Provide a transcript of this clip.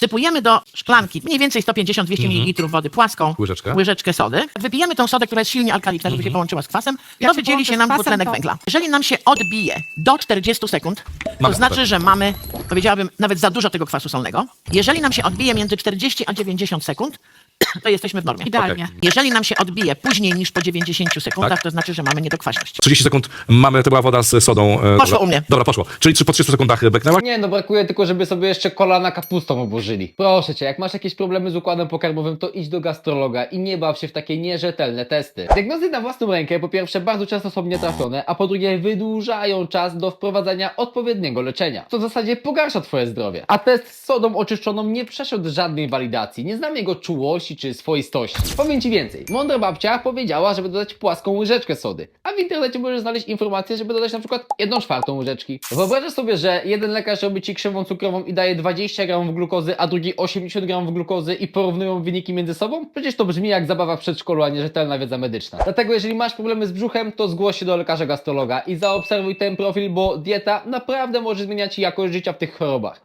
Sypujemy do szklanki mniej więcej 150-200 Mhm. ml wody płaską, Łyżeczkę. łyżeczkę sody. Wypijemy tą sodę, która jest silnie alkalitna, żeby się połączyła z kwasem. Jak to się wydzieli się z nam kwasem, dwutlenek to- węgla. Jeżeli nam się odbije do 40 sekund, to Mamy znaczy, że mamy, powiedziałabym, nawet za dużo tego kwasu solnego. Jeżeli nam się odbije między 40 a 90 sekund, to jesteśmy w normie. Idealnie. Okej. Jeżeli nam się odbije później niż po 90 sekundach, Tak. to znaczy, że mamy niedokwaśność. 30 sekund mamy, to była woda z sodą. e, Poszło dobra. u mnie. Dobra, poszło. Czyli czy po 30 sekundach beknęła? Nie, no brakuje tylko, żeby sobie jeszcze kolana kapustą obłożyli. Proszę cię, jak masz jakieś problemy z układem pokarmowym, to idź do gastrologa i nie baw się w takie nierzetelne testy. Diagnozy na własną rękę po pierwsze bardzo często są nietrafione, a po drugie wydłużają czas do wprowadzenia odpowiedniego leczenia, co w zasadzie pogarsza twoje zdrowie. A test z sodą oczyszczoną nie przeszedł żadnej walidacji, nie znam jego czułości czy swoistości. Powiem ci więcej, mądra babcia powiedziała, żeby dodać płaską łyżeczkę sody, a w internecie możesz znaleźć informację, żeby dodać na przykład 1 czwartą łyżeczki. Wyobrażasz sobie, że jeden lekarz robi ci krzywą cukrową i daje 20 gramów glukozy, a drugi 80 gramów glukozy i porównują wyniki między sobą? Przecież to brzmi jak zabawa w przedszkolu, a nie rzetelna wiedza medyczna. Dlatego jeżeli masz problemy z brzuchem, to zgłoś się do lekarza gastrologa i zaobserwuj ten profil, bo dieta naprawdę może zmieniać jakość życia w tych chorobach.